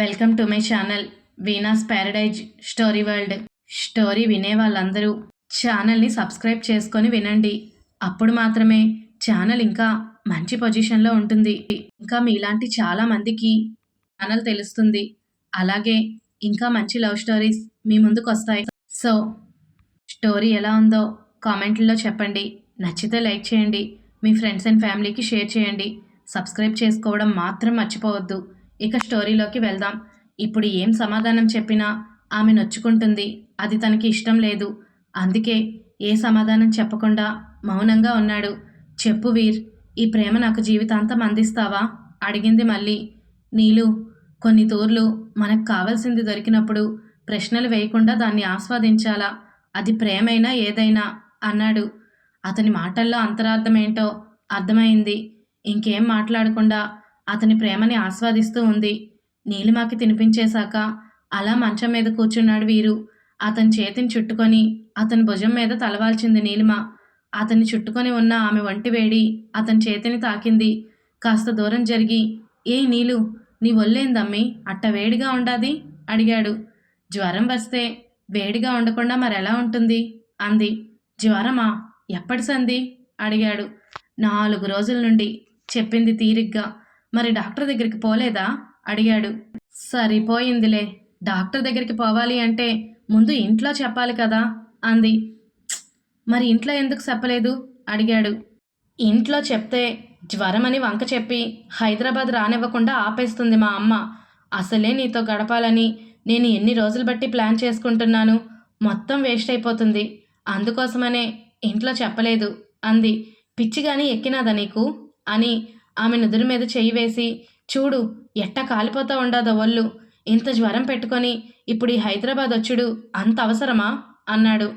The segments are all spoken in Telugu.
Welcome to my channel Veena's paradise story world. Story వినే వాళ్ళందరూ ఛానల్ని సబ్స్క్రైబ్ చేసుకొని వినండి. అప్పుడు మాత్రమే ఛానల్ ఇంకా మంచి పొజిషన్లో ఉంటుంది. ఇంకా మీలాంటి చాలా మందికి ఛానల్ తెలుస్తుంది. అలాగే ఇంకా మంచి లవ్ స్టోరీస్ మీ ముందుకు వస్తాయి. సో స్టోరీ ఎలా ఉందో కామెంట్లో చెప్పండి. నచ్చితే లైక్ చేయండి. మీ ఫ్రెండ్స్ అండ్ ఫ్యామిలీకి షేర్ చేయండి. సబ్స్క్రైబ్ చేసుకోవడం మాత్రం మర్చిపోవద్దు. ఇక స్టోరీలోకి వెళ్దాం. ఇప్పుడు ఏం సమాధానం చెప్పినా ఆమె నొచ్చుకుంటుంది. అది తనకి ఇష్టం లేదు. అందుకే ఏ సమాధానం చెప్పకుండా మౌనంగా ఉన్నాడు. చెప్పు వీర్ ఈ ప్రేమ నాకు జీవితాంతం అందిస్తావా? అడిగింది మళ్ళీ. నీలు కొన్ని తూర్లు మనకు కావలసింది దొరికినప్పుడు ప్రశ్నలు వేయకుండా దాన్ని ఆస్వాదించాలా? అది ప్రేమైనా ఏదైనా? అన్నాడు. అతని మాటల్లో అంతరార్థమేంటో అర్థమైంది. ఇంకేం మాట్లాడకుండా అతని ప్రేమని ఆస్వాదిస్తూ ఉంది. నీలిమాకి తినిపించేశాక అలా మంచం మీద కూర్చున్నాడు వీరు. అతని చేతిని చుట్టుకొని అతని భుజం మీద తలవాల్చింది నీలిమ. అతన్ని చుట్టుకొని ఉన్న ఆమె వంటి వేడి అతని చేతిని తాకింది. కాస్త దూరం జరిగి ఏ నీలు నీ ఒళ్ళేందమ్మి అట్ట వేడిగా ఉండాది? అడిగాడు. జ్వరం వస్తే వేడిగా ఉండకుండా మరెలా ఉంటుంది? అంది. జ్వరమా? ఎప్పటి సంది అడిగాడు. నాలుగు రోజుల నుండి చెప్పింది తీరిగ్గా. మరి డాక్టర్ దగ్గరికి పోలేదా? అడిగాడు. సరిపోయిందిలే. డాక్టర్ దగ్గరికి పోవాలి అంటే ముందు ఇంట్లో చెప్పాలి కదా? అంది. మరి ఇంట్లో ఎందుకు చెప్పలేదు? అడిగాడు. ఇంట్లో చెప్తే జ్వరమని వంక చెప్పి హైదరాబాద్ రానివ్వకుండా ఆపేస్తుంది మా అమ్మ. అసలే నీతో గడపాలని నేను ఎన్ని రోజులు బట్టి ప్లాన్ చేసుకుంటున్నాను? మొత్తం వేస్ట్ అయిపోతుంది. అందుకోసమనే ఇంట్లో చెప్పలేదు. అంది. పిచ్చిగాని ఎక్కినాదా నీకు? అని ఆమె నుదురు మీద చెయ్యి వేసి చూడు ఎట్ట కాలిపోతా ఉండాదో ఒళ్ళు ఇంత జ్వరం పెట్టుకొని ఇప్పుడు ఈ హైదరాబాద్ వచ్చుడు. అంత అవసరమా? అన్నాడు.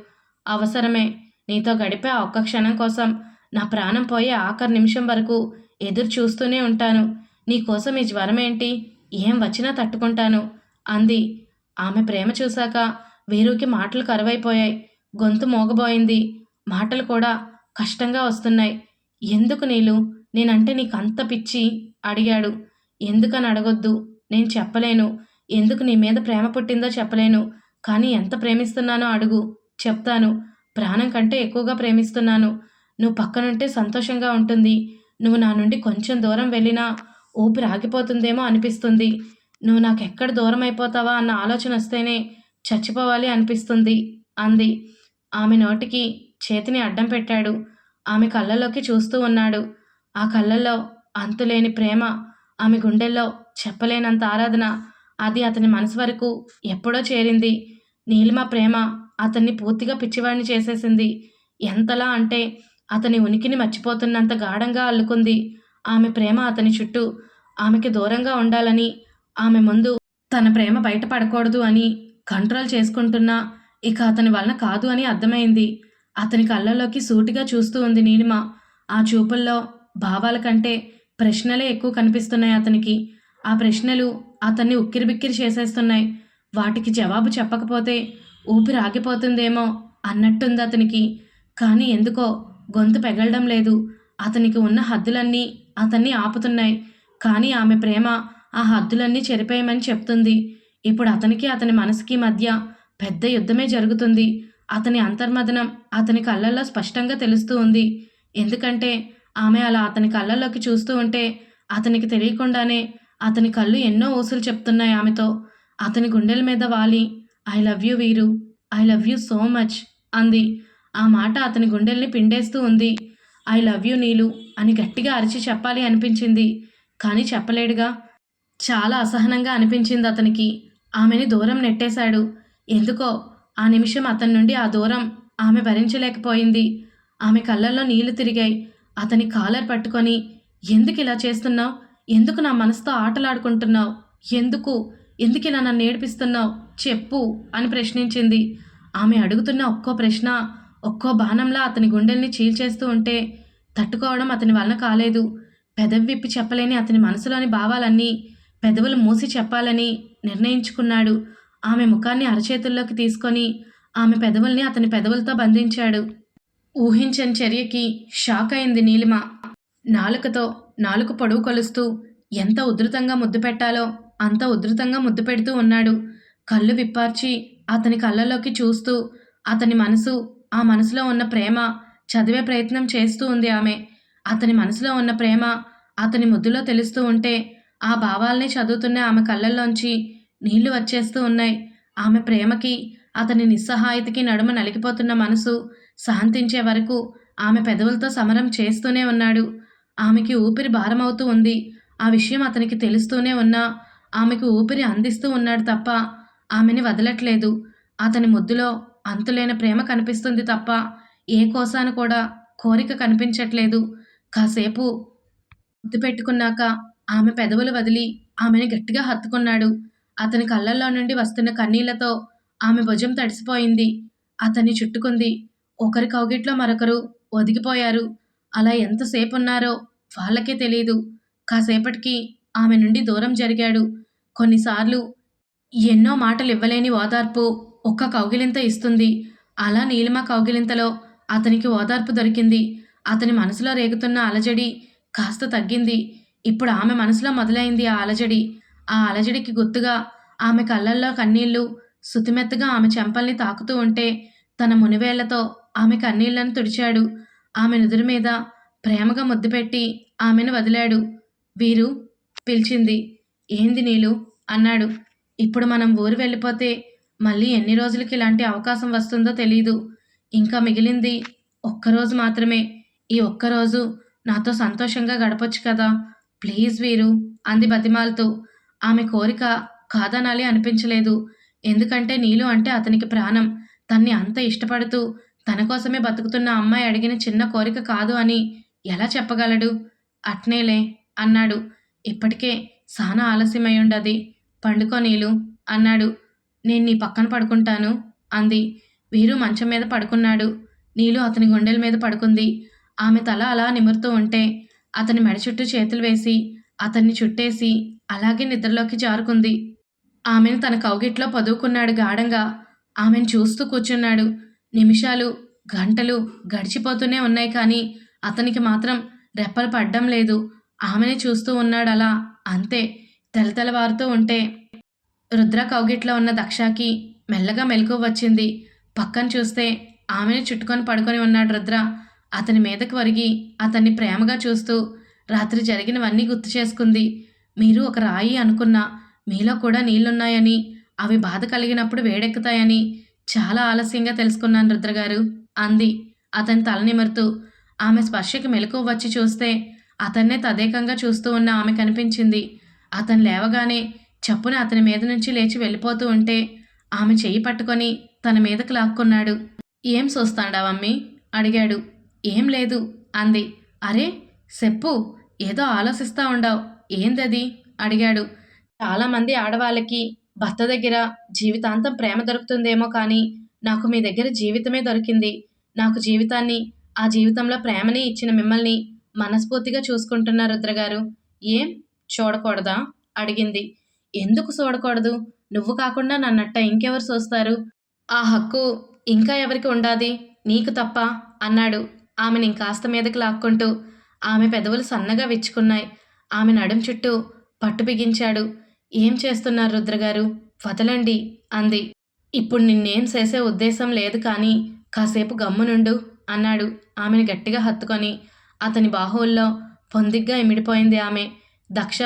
అవసరమే. నీతో గడిపే ఆ ఒక్క క్షణం కోసం నా ప్రాణం పోయే ఆఖరి నిమిషం వరకు ఎదురు చూస్తూనే ఉంటాను. నీకోసం ఈ జ్వరం ఏంటి? ఏం వచ్చినా తట్టుకుంటాను. అంది. ఆమె ప్రేమ చూశాక వీరుకి మాటలు కరువైపోయాయి. గొంతు మోగబోయింది. మాటలు కూడా కష్టంగా వస్తున్నాయి. ఎందుకు నీళ్ళు నేనంటే నీకు అంత పిచ్చి? అడిగాడు. ఎందుకని అడగొద్దు? నేను చెప్పలేను. ఎందుకు నీ మీద ప్రేమ పుట్టిందో చెప్పలేను. కానీ ఎంత ప్రేమిస్తున్నానో అడుగు. చెప్తాను. ప్రాణం కంటే ఎక్కువగా ప్రేమిస్తున్నాను. నువ్వు పక్కనుంటే సంతోషంగా ఉంటుంది. నువ్వు నా నుండి కొంచెం దూరం వెళ్ళినా ఊపిరి ఆగిపోతుందేమో అనిపిస్తుంది. నువ్వు నాకు ఎక్కడ దూరం అయిపోతావా అన్న ఆలోచన వస్తేనే చచ్చిపోవాలి అనిపిస్తుంది అంది. ఆమె నోటికి చేతిని అడ్డం పెట్టాడు. ఆమె కళ్ళలోకి చూస్తూ ఉన్నాడు. ఆ కళ్ళల్లో అంతులేని ప్రేమ ఆమె గుండెల్లో చెప్పలేనంత ఆరాధన అది అతని మనసు వరకు ఎప్పుడో చేరింది. నీలిమ ప్రేమ అతన్ని పూర్తిగా పిచ్చివాడిని చేసేసింది. ఎంతలా అంటే అతని ఉనికిని మర్చిపోతున్నంత గాఢంగా అల్లుకుంది. ఆమె ప్రేమ అతని చుట్టూ ఆమెకి దూరంగా ఉండాలని ఆమె ముందు తన ప్రేమ బయటపడకూడదు అని కంట్రోల్ చేసుకుంటున్నా ఇక అతని వలన కాదు అని అర్థమైంది. అతని కళ్ళలోకి సూటిగా చూస్తూ ఉంది నీలిమ. ఆ చూపుల్లో భావాల కంటే ప్రశ్నలే ఎక్కువ కనిపిస్తున్నాయి అతనికి. ఆ ప్రశ్నలు అతన్ని ఉక్కిరిబిక్కిరి చేసేస్తున్నాయి. వాటికి జవాబు చెప్పకపోతే ఊపిరి ఆగిపోతుందేమో అన్నట్టుంది అతనికి. కానీ ఎందుకో గొంతు పెగలడం లేదు. అతనికి ఉన్న హద్దులన్నీ అతన్ని ఆపుతున్నాయి. కానీ ఆమె ప్రేమ ఆ హద్దులన్నీ చెరిపేయమని చెప్తుంది. ఇప్పుడు అతనికి అతని మనసుకి మధ్య పెద్ద యుద్ధమే జరుగుతుంది. అతని అంతర్మదనం అతని కళ్ళల్లో స్పష్టంగా తెలుస్తూ ఉంది. ఎందుకంటే ఆమె అలా అతని కళ్ళల్లోకి చూస్తూ ఉంటే అతనికి తెలియకుండానే అతని కళ్ళు ఎన్నో ఊసులు చెప్తున్నాయి ఆమెతో. అతని గుండెల మీద వాలి I love you Veeru I love you so much అంది. ఆ మాట అతని గుండెల్ని పిండేస్తూ ఉంది. ఐ లవ్ యూ నీలు అని గట్టిగా అరిచి చెప్పాలి అనిపించింది. కానీ చెప్పలేడుగా. చాలా అసహనంగా అనిపించింది అతనికి. ఆమెని దూరం నెట్టేశాడు. ఎందుకో? ఆ నిమిషం అతని నుండి ఆ దూరం ఆమె భరించలేకపోయింది. ఆమె కళ్ళల్లో నీళ్ళు తిరిగాయి. అతని కాలర్ పట్టుకొని ఎందుకు ఇలా చేస్తున్నావు? ఎందుకు నా మనసుతో ఆటలాడుకుంటున్నావు? ఎందుకు? ఎందుకు ఇలా నన్ను ఏడిపిస్తున్నావు? చెప్పు అని ప్రశ్నించింది. ఆమె అడుగుతున్న ఒక్కో ప్రశ్న ఒక్కో బాణంలా అతని గుండెల్ని చీల్చేస్తూ ఉంటే తట్టుకోవడం అతని వలన కాలేదు. పెదవి విప్పి చెప్పలేని అతని మనసులోని భావాలన్నీ పెదవులు మూసి చెప్పాలని నిర్ణయించుకున్నాడు. ఆమె ముఖాన్ని అరచేతుల్లోకి తీసుకొని ఆమె పెదవుల్ని అతని పెదవులతో బంధించాడు. ఊహించని చర్యకి షాక్ అయింది నీలిమ. నాలుకతో నాలుక పొడవు కొలుస్తూ ఎంత ఉధృతంగా ముద్దు పెట్టాలో అంత ఉధృతంగా ముద్దు పెడుతూ ఉన్నాడు. కళ్ళు విప్పార్చి అతని కళ్ళలోకి చూస్తూ అతని మనసు ఆ మనసులో ఉన్న ప్రేమ చదివే ప్రయత్నం చేస్తూ ఉంది ఆమె. అతని మనసులో ఉన్న ప్రేమ అతని ముద్దులో తెలుస్తూ ఉంటే ఆ భావాల్ని చదువుతున్న ఆమె కళ్ళల్లోంచి నీళ్ళు వచ్చేస్తూ ఉన్నాయి. ఆమె ప్రేమకి అతని నిస్సహాయతకి నడుమ నలిగిపోతున్న మనసు శాంతించే వరకు ఆమె పెదవులతో సమరం చేస్తూనే ఉన్నాడు. ఆమెకి ఊపిరి భారమవుతూ ఉంది. ఆ విషయం అతనికి తెలుస్తూనే ఉన్నా ఆమెకు ఊపిరి అందిస్తూ ఉన్నాడు తప్ప ఆమెని వదలట్లేదు. అతని ముద్దులో అంతులేని ప్రేమ కనిపిస్తుంది తప్ప ఏ కోసాను కూడా కోరిక కనిపించట్లేదు. కాసేపు ముద్దు పెట్టుకున్నాక ఆమె పెదవులు వదిలి ఆమెను గట్టిగా హత్తుకున్నాడు. అతని కళ్ళల్లో నుండి వస్తున్న కన్నీళ్ళతో ఆమె భుజం తడిసిపోయింది. అతన్ని చుట్టుకుంది. ఒకరి కౌగిట్లో మరొకరు ఒదిగిపోయారు. అలా ఎంతసేపు ఉన్నారో వాళ్ళకే తెలియదు కాసేపటికి ఆమె నుండి దూరం జరిగాడు. కొన్నిసార్లు ఎన్నో మాటలు ఇవ్వలేని ఓదార్పు ఒక్క కౌగిలింత ఇస్తుంది. అలా నీలిమ కౌగిలింతలో అతనికి ఓదార్పు దొరికింది. అతని మనసులో రేగుతున్న అలజడి కాస్త తగ్గింది. ఇప్పుడు ఆమె మనసులో మొదలైంది ఆ అలజడి. ఆ అలజడికి గుర్తుగా ఆమె కళ్ళల్లో కన్నీళ్ళు సుతిమెత్తగా ఆమె చెంపల్ని తాకుతూ ఉంటే తన మునివేళ్ళతో ఆమె కన్నీళ్ళను తుడిచాడు. ఆమె నుదురు మీద ప్రేమగా ముద్దు పెట్టి ఆమెను వదిలాడు. వీరు పిలిచింది ఏంది నీలు? అన్నాడు. ఇప్పుడు మనం ఊరు వెళ్ళిపోతే మళ్ళీ ఎన్ని రోజులకి ఇలాంటి అవకాశం వస్తుందో తెలీదు. ఇంకా మిగిలింది ఒక్కరోజు మాత్రమే. ఈ ఒక్కరోజు నాతో సంతోషంగా గడపొచ్చు కదా. ప్లీజ్ వీరు అంది బతిమాలుతూ. ఆమె కోరిక కాదనాలి అనిపించలేదు. ఎందుకంటే నీలు అంటే అతనికి ప్రాణం. తన్ని అంత ఇష్టపడుతూ తన కోసమే బతుకుతున్న అమ్మాయి అడిగిన చిన్న కోరిక కాదు అని ఎలా చెప్పగలడు? అట్నేలే అన్నాడు. ఇప్పటికే సానా ఆలస్యమయ్యుండది. పండుకో నీలు అన్నాడు. నేను నీ పక్కన పడుకుంటాను అంది. వీరు మంచం మీద పడుకున్నాడు. నీలు అతని గుండెల మీద పడుకుంది. ఆమె తల అలా నిమురుతూ ఉంటే అతని మెడ చుట్టూ చేతులు వేసి అతన్ని చుట్టేసి అలాగే నిద్రలోకి జారుకుంది. ఆమెను తన కౌగిట్లో పదువుకున్నాడు గాఢంగా. ఆమెను చూస్తూ కూర్చున్నాడు. నిమిషాలు గంటలు గడిచిపోతూనే ఉన్నాయి కానీ అతనికి మాత్రం రెప్పలు పడ్డం లేదు. ఆమెనే చూస్తూ ఉన్నాడు అలా. అంతే. తెలతెలవారుతూ ఉంటే రుద్ర కౌగిట్లో ఉన్న దక్షకి మెల్లగా మెలకు వచ్చింది. పక్కన చూస్తే ఆమెను చుట్టుకొని పడుకొని ఉన్నాడు రుద్ర. అతని మీదకు వరిగి అతన్ని ప్రేమగా చూస్తూ రాత్రి జరిగినవన్నీ గుర్తు చేసుకుంది. మీరు ఒక రాయి అనుకున్నా మీలో కూడా నీళ్ళున్నాయని అవి బాధ కలిగినప్పుడు వేడెక్కుతాయని చాలా ఆలస్యంగా తెలుసుకున్నాను రుద్రగారు అంది. అతని తల నిమరుతూ ఆమె స్పర్శకి మెలకు వచ్చి చూస్తే అతన్నే తదేకంగా చూస్తూ ఉన్న ఆమె కనిపించింది. అతను లేవగానే చప్పున అతని మీద నుంచి లేచి వెళ్ళిపోతూ ఉంటే ఆమె చెయ్యి పట్టుకొని తన మీదకు లాక్కున్నాడు. ఏం చూస్తాండావమ్మి అడిగాడు. ఏం లేదు అంది. అరే చెప్పు ఏదో ఆలోచిస్తా ఉండావు. ఏందది? అడిగాడు. చాలామంది ఆడవాళ్ళకి భర్త దగ్గర జీవితాంతం ప్రేమ దొరుకుతుందేమో కానీ నాకు మీ దగ్గర జీవితమే దొరికింది. నాకు జీవితాన్ని ఆ జీవితంలో ప్రేమని ఇచ్చిన మిమ్మల్ని మనస్ఫూర్తిగా చూసుకుంటున్నారు రుద్రగారు. ఏం? చూడకూడదా? అడిగింది. ఎందుకు చూడకూడదు? నువ్వు కాకుండా నన్నట్ట ఇంకెవరు చూస్తారు? ఆ హక్కు ఇంకా ఎవరికి ఉండాది? నీకు తప్ప అన్నాడు. ఆమెను ఇంకాస్త మీదకి లాక్కుంటూ ఆమె పెదవులు సన్నగా విచ్చుకున్నాయి. ఆమె నడుం చుట్టూ పట్టు బిగించాడు. ఏం చేస్తున్నారు రుద్రగారు? వదలండి అంది. ఇప్పుడు నిన్నేం చేసే ఉద్దేశం లేదు కానీ కాసేపు గమ్మునుండు అన్నాడు ఆమెను గట్టిగా హత్తుకొని. అతని బాహువుల్లో పొందిగ్గా ఇమిడిపోయింది ఆమె. దక్ష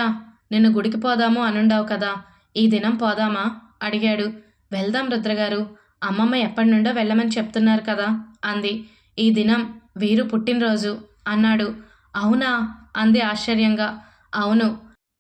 నిన్ను గుడికి పోదాము అనుండావు కదా ఈ దినం పోదామా? అడిగాడు. వెళ్దాం రుద్రగారు అమ్మమ్మ ఎప్పటి నుండో వెళ్ళమని చెప్తున్నారు కదా అంది. ఈ దినం వీరు పుట్టినరోజు అన్నాడు. అవునా అంది ఆశ్చర్యంగా. అవును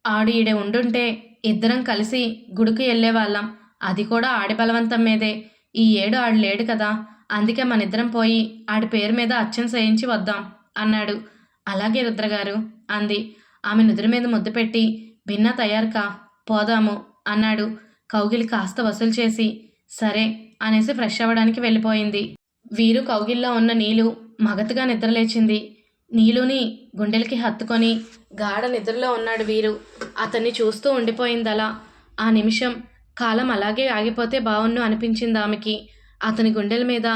ఆడు ఈడ ఉండుంటే ఇద్దరం కలిసి గుడికి వెళ్ళేవాళ్ళం. అది కూడా ఆడి బలవంతం మీదే. ఈ ఏడు ఆడు లేడు కదా. అందుకే మనిద్దరం పోయి ఆడి పేరు మీద అచ్చం చేయించి వద్దాం అన్నాడు. అలాగే రుద్రగారు అంది. ఆమె నుదురు మీద ముద్దు పెట్టి భిన్న తయారుకా పోదాము అన్నాడు. కౌగిలి కాస్త వసూలు చేసి సరే అనేసి ఫ్రెష్ అవ్వడానికి వెళ్ళిపోయింది. వీరు కౌగిల్లో ఉన్న నీలు మగతగా నిద్రలేచింది. నీలుని గుండెలకి హత్తుకొని గాఢ నిద్రలో ఉన్నాడు వీరు. అతన్ని చూస్తూ ఉండిపోయిందలా. ఆ నిమిషం కాలం అలాగే ఆగిపోతే బాగున్ను అనిపించింది ఆమెకి. అతని గుండెల మీద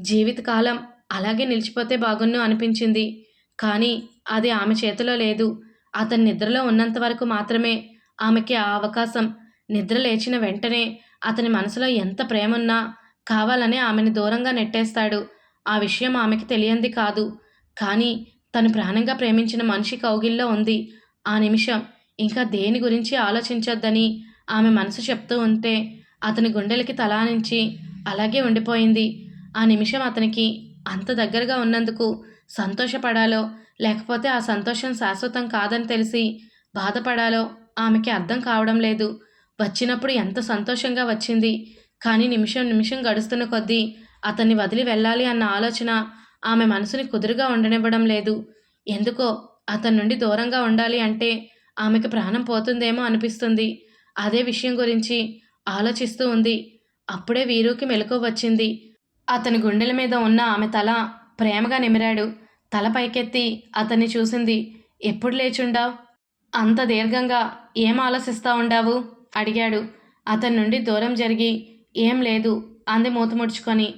జీవితకాలం అలాగే నిలిచిపోతే బాగున్ను అనిపించింది. కానీ అది ఆమె చేతిలో లేదు. అతని నిద్రలో ఉన్నంత వరకు మాత్రమే ఆమెకి ఆ అవకాశం. నిద్ర లేచిన వెంటనే అతని మనసులో ఎంత ప్రేమున్నా కావాలనే ఆమెను దూరంగా నెట్టేస్తాడు. ఆ విషయం ఆమెకి తెలియంది కాదు. కానీ తను ప్రాణంగా ప్రేమించిన మనిషి కౌగిల్లో ఉంది. ఆ నిమిషం ఇంకా దేని గురించి ఆలోచించొద్దని ఆమె మనసు చెప్తూ ఉంటే అతని గుండెలకి తలానించి అలాగే ఉండిపోయింది. ఆ నిమిషం అతనికి అంత దగ్గరగా ఉన్నందుకు సంతోషపడాలో లేకపోతే ఆ సంతోషం శాశ్వతం కాదని తెలిసి బాధపడాలో ఆమెకి అర్థం కావడం లేదు. వచ్చినప్పుడు ఎంత సంతోషంగా వచ్చింది. కానీ నిమిషం నిమిషం గడుస్తున్న కొద్దీ అతన్ని వదిలి వెళ్ళాలి అన్న ఆలోచన ఆమె మనసుని కుదురుగా ఉండనివ్వడం లేదు. ఎందుకో అతని నుండి దూరంగా ఉండాలి అంటే ఆమెకు ప్రాణం పోతుందేమో అనిపిస్తుంది. అదే విషయం గురించి ఆలోచిస్తూ ఉంది. అప్పుడే వీరుకి మెలకు వచ్చింది. అతని గుండెల మీద ఉన్న ఆమె తల ప్రేమగా నిమిరాడు. తల పైకెత్తి అతన్ని చూసింది ఎప్పుడు లేచుండావు? అంత దీర్ఘంగా ఏం ఆలోచిస్తా ఉండావు? అడిగాడు. అతని నుండి దూరం జరిగి ఏం లేదు అంది మూత ముడుచుకొని.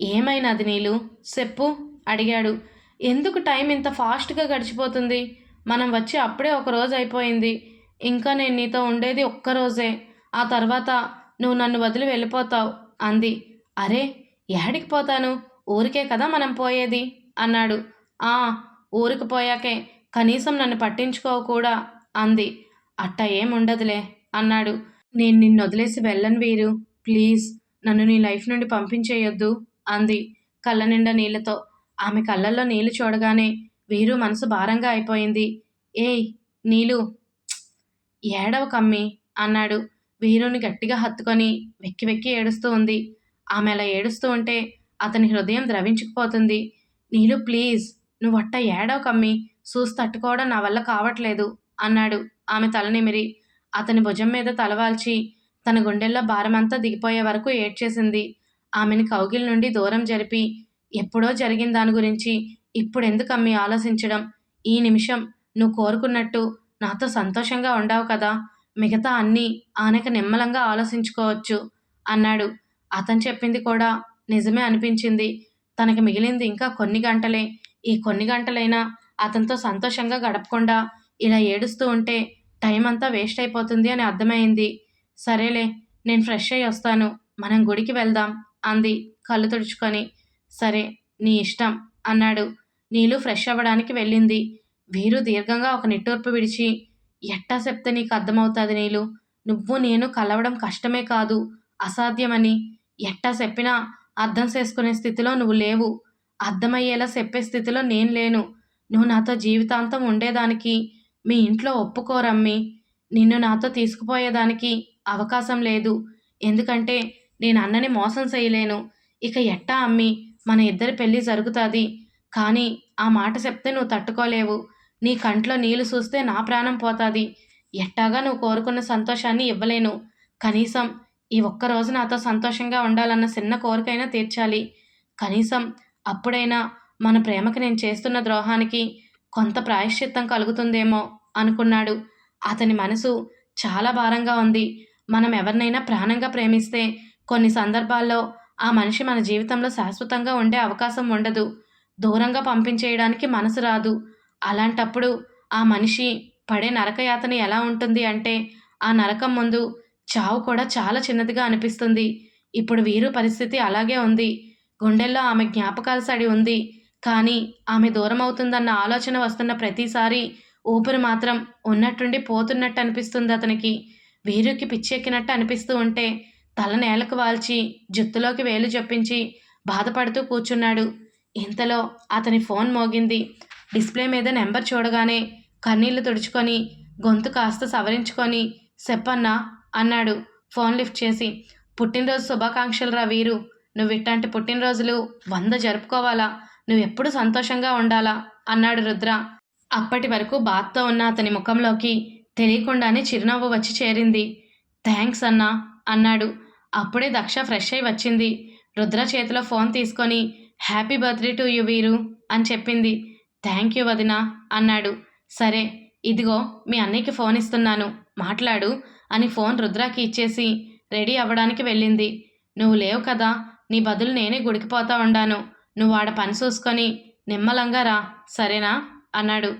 ఏమైనది నీళ్ళు చెప్పు. అడిగాడు. ఎందుకు టైం ఇంత ఫాస్ట్గా గడిచిపోతుంది? మనం వచ్చి అప్పుడే ఒక రోజు అయిపోయింది. ఇంకా నేను నీతో ఉండేది ఒక్కరోజే ఆ తర్వాత నువ్వు నన్ను వదిలి వెళ్ళిపోతావు అంది. అరే ఏడికి పోతాను? ఊరికే కదా మనం పోయేది? అన్నాడు. ఆ ఊరికి పోయాకే కనీసం నన్ను పట్టించుకోవు కూడా అంది. అట్ట ఏం ఉండదులే అన్నాడు. నేను నిన్ను వదిలేసి వెళ్ళను వీరు. ప్లీజ్ నన్ను నీ లైఫ్ నుండి పంపించేయొద్దు అంది కళ్ళ నిండా నీళ్ళతో. ఆమె కళ్ళల్లో నీళ్ళు చూడగానే వీరు మనసు భారంగా అయిపోయింది. ఏయ్ నీలు ఏడవ కమ్మి అన్నాడు. వీరుని గట్టిగా హత్తుకొని వెక్కి వెక్కి ఏడుస్తూ ఉంది. ఆమె అలా ఏడుస్తూ ఉంటే అతని హృదయం ద్రవించుకుపోతుంది. నీలు ప్లీజ్ నువ్వు అట్ట ఏడవ కమ్మి చూసి తట్టుకోవడం నా వల్ల కావట్లేదు అన్నాడు. ఆమె తల నిమిరి. అతని భుజం మీద తలవాల్చి తన గుండెల్లో భారమంతా దిగిపోయే వరకు ఏడ్చేసింది. ఆమెని కౌగిల్ నుండి దూరం జరిపి ఎప్పుడో జరిగిన దాని గురించి ఇప్పుడు ఎందుకు అమ్మి ఆలోచించడం? ఈ నిమిషం నువ్వు కోరుకున్నట్టు నాతో సంతోషంగా ఉండవు కదా. మిగతా అన్నీ ఆనక నిమ్మలంగా ఆలోచించుకోవచ్చు అన్నాడు. అతను చెప్పింది కూడా నిజమే అనిపించింది. తనకి మిగిలింది ఇంకా కొన్ని గంటలే. ఈ కొన్ని గంటలైనా అతనితో సంతోషంగా గడపకుండా ఇలా ఏడుస్తూ ఉంటే టైం అంతా వేస్ట్ అయిపోతుంది అని అర్థమైంది. సరేలే నేను ఫ్రెష్ అయ్యి వస్తాను. మనం గుడికి వెళ్దాం అంది కళ్ళు తుడుచుకొని. సరే నీ ఇష్టం అన్నాడు. నీలు ఫ్రెష్ అవ్వడానికి వెళ్ళింది. వీరు దీర్ఘంగా ఒక నిట్టూర్పు విడిచి ఎట్టా చెప్తే నీకు అర్థమవుతుంది నీలు? నువ్వు నేను కలవడం కష్టమే కాదు అసాధ్యమని. ఎట్టా చెప్పినా అర్థం చేసుకునే స్థితిలో నువ్వు లేవు. అర్థమయ్యేలా చెప్పే స్థితిలో నేను లేను. నువ్వు నాతో జీవితాంతం ఉండేదానికి మీ ఇంట్లో ఒప్పుకోరమ్మి నిన్ను నాతో తీసుకుపోయేదానికి అవకాశం లేదు. ఎందుకంటే నేను అన్నని మోసం చేయలేను. ఇక ఎట్టా అమ్మి? మన ఇద్దరి పెళ్ళి జరుగుతుంది. కానీ ఆ మాట చెప్తే నువ్వు తట్టుకోలేవు. నీ కంట్లో నీళ్ళు చూస్తే నా ప్రాణం పోతుంది. ఎట్టాగా నువ్వు కోరుకున్న సంతోషాన్ని ఇవ్వలేను. కనీసం ఈ ఒక్కరోజు నాతో సంతోషంగా ఉండాలన్న చిన్న కోరికైనా తీర్చాలి. కనీసం అప్పుడైనా మన ప్రేమకి నేను చేస్తున్న ద్రోహానికి కొంత ప్రాయశ్చిత్తం కలుగుతుందేమో అనుకున్నాడు. అతని మనసు చాలా భారంగా ఉంది. మనం ఎవరినైనా ప్రాణంగా ప్రేమిస్తే కొన్ని సందర్భాల్లో ఆ మనిషి మన జీవితంలో శాశ్వతంగా ఉండే అవకాశం ఉండదు. దూరంగా పంపించేయడానికి మనసు రాదు. అలాంటప్పుడు ఆ మనిషి పడే నరకయాతన ఎలా ఉంటుంది అంటే ఆ నరకం ముందు చావు కూడా చాలా చిన్నదిగా అనిపిస్తుంది. ఇప్పుడు వీరు పరిస్థితి అలాగే ఉంది. గుండెల్లో ఆమె జ్ఞాపకాల సడి ఉంది. కానీ ఆమె దూరం అవుతుందన్న ఆలోచన వస్తున్న ప్రతిసారి ఊపిరి మాత్రం ఉన్నట్టుండి పోతున్నట్టు అనిపిస్తుంది అతనికి. వీరుకి పిచ్చెక్కినట్టు అనిపిస్తూ ఉంటే తల నేలకు వాల్చి జుత్తులోకి వేలు చొప్పించి బాధపడుతూ కూర్చున్నాడు. ఇంతలో అతని ఫోన్ మోగింది. డిస్ప్లే మీద నెంబర్ చూడగానే కన్నీళ్ళు తుడుచుకొని గొంతు కాస్త సవరించుకొని చెప్పన్నా అన్నాడు. ఫోన్ లిఫ్ట్ చేసి పుట్టినరోజు శుభాకాంక్షలు రా వీరు. నువ్వు ఇట్లాంటి పుట్టినరోజులు వంద జరుపుకోవాలా? నువ్వెప్పుడు సంతోషంగా ఉండాలా? అన్నాడు రుద్ర. అప్పటి వరకు బాధతో ఉన్న అతని ముఖంలోకి తెలియకుండానే చిరునవ్వు వచ్చి చేరింది. థ్యాంక్స్ అన్నా అన్నాడు. అప్పుడే దక్ష ఫ్రెష్ అయి వచ్చింది. రుద్ర చేతిలో ఫోన్ తీసుకొని హ్యాపీ బర్త్డే టు యు వీరు అని చెప్పింది. థ్యాంక్ యూ వదినా అన్నాడు. సరే ఇదిగో మీ అన్నయ్యకి ఫోన్ ఇస్తున్నాను. మాట్లాడు అని ఫోన్ రుద్రాకి ఇచ్చేసి రెడీ అవ్వడానికి వెళ్ళింది. నువ్వు లేవు కదా నీ బదులు నేనే గుడికిపోతా ఉండాను. నువ్వు ఆడ పని చూసుకొని నిమ్మలంగా రా సరేనా? అన్నాడు.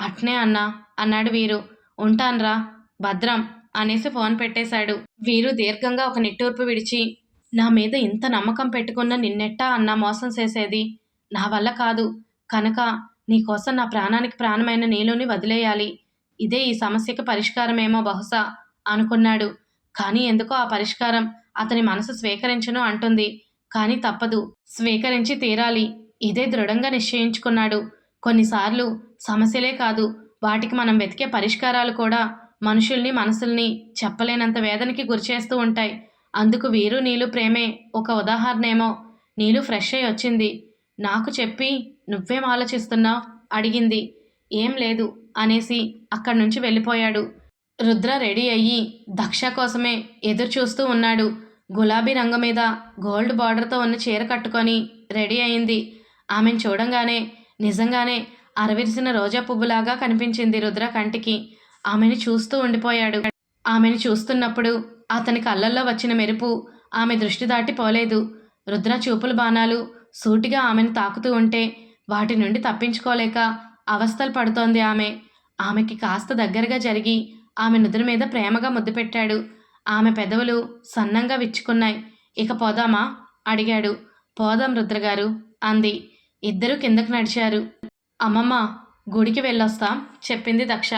అట్నే అన్నా అన్నాడు వీరు. ఉంటాన్రా భద్రం. అనేసి ఫోన్ పెట్టేశాడు. వీరు దీర్ఘంగా ఒక నిట్టూర్పు విడిచి నా మీద ఇంత నమ్మకం పెట్టుకున్న నిన్నెట్టా అన్నా మోసం చేసేది? నా వల్ల కాదు. కనుక నీకోసం నా ప్రాణానికి ప్రాణమైన నీలోని వదిలేయాలి. ఇదే ఈ సమస్యకి పరిష్కారమేమో బహుశా అనుకున్నాడు. కానీ ఎందుకో ఆ పరిష్కారం అతని మనసు స్వీకరించను అంటుంది. కానీ తప్పదు. స్వీకరించి తీరాలి. ఇదే దృఢంగా నిశ్చయించుకున్నాడు. కొన్నిసార్లు సమస్యలే కాదు వాటికి మనం వెతికే పరిష్కారాలు కూడా మనుషుల్ని మనసుల్ని చెప్పలేనంత వేదనకి గురిచేస్తూ ఉంటాయి. అందుకు వీరు నీలు ప్రేమే. ఒక ఉదాహరణేమో నీలు ఫ్రెష్ అయి వచ్చింది. నాకు చెప్పి నువ్వేం ఆలోచిస్తున్నావు? అడిగింది. ఏం లేదు అనేసి అక్కడి నుంచి వెళ్ళిపోయాడు. రుద్ర రెడీ అయ్యి దక్ష కోసమే ఎదురు చూస్తూ ఉన్నాడు. గులాబీ రంగు మీద గోల్డ్ బార్డర్తో ఉన్న చీర కట్టుకొని రెడీ అయింది. ఆమెను చూడంగానే నిజంగానే అరవిరిసిన రోజా పువ్వులాగా కనిపించింది రుద్ర కంటికి. ఆమెను చూస్తూ ఉండిపోయాడు. ఆమెను చూస్తున్నప్పుడు అతని కళ్ళల్లో వచ్చిన మెరుపు ఆమె దృష్టి దాటి పోలేదు. రుద్ర చూపుల బాణాలు సూటిగా ఆమెను తాకుతూ ఉంటే వాటి నుండి తప్పించుకోలేక అవస్థలు పడుతోంది ఆమె. ఆమెకి కాస్త దగ్గరగా జరిగి ఆమె నుదురు మీద ప్రేమగా ముద్దు పెట్టాడు. ఆమె పెదవులు సన్నంగా విచ్చుకున్నాయి. ఇక పోదామా? అడిగాడు. పోదాం రుద్రగారు అంది. ఇద్దరూ కిందకు నడిచారు. అమ్మమ్మ గుడికి వెళ్ళొస్తాం చెప్పింది దక్ష.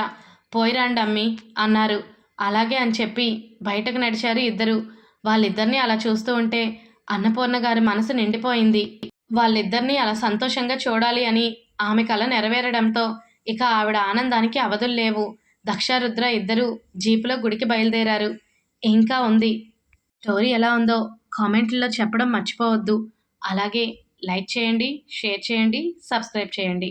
పోయిరాండి అమ్మి అన్నారు. అలాగే అని చెప్పి బయటకు నడిచారు ఇద్దరు. వాళ్ళిద్దరినీ అలా చూస్తూ ఉంటే అన్నపూర్ణ గారి మనసు నిండిపోయింది. వాళ్ళిద్దరినీ అలా సంతోషంగా చూడాలి అని ఆమె కళ నెరవేరడంతో ఇక ఆవిడ ఆనందానికి అవధులు లేవు. దక్షారుద్ర ఇద్దరు జీపులో గుడికి బయలుదేరారు. ఇంకా ఉంది. స్టోరీ ఎలా ఉందో కామెంట్లో చెప్పడం మర్చిపోవద్దు. అలాగే లైక్ చేయండి షేర్ చేయండి సబ్స్క్రైబ్ చేయండి.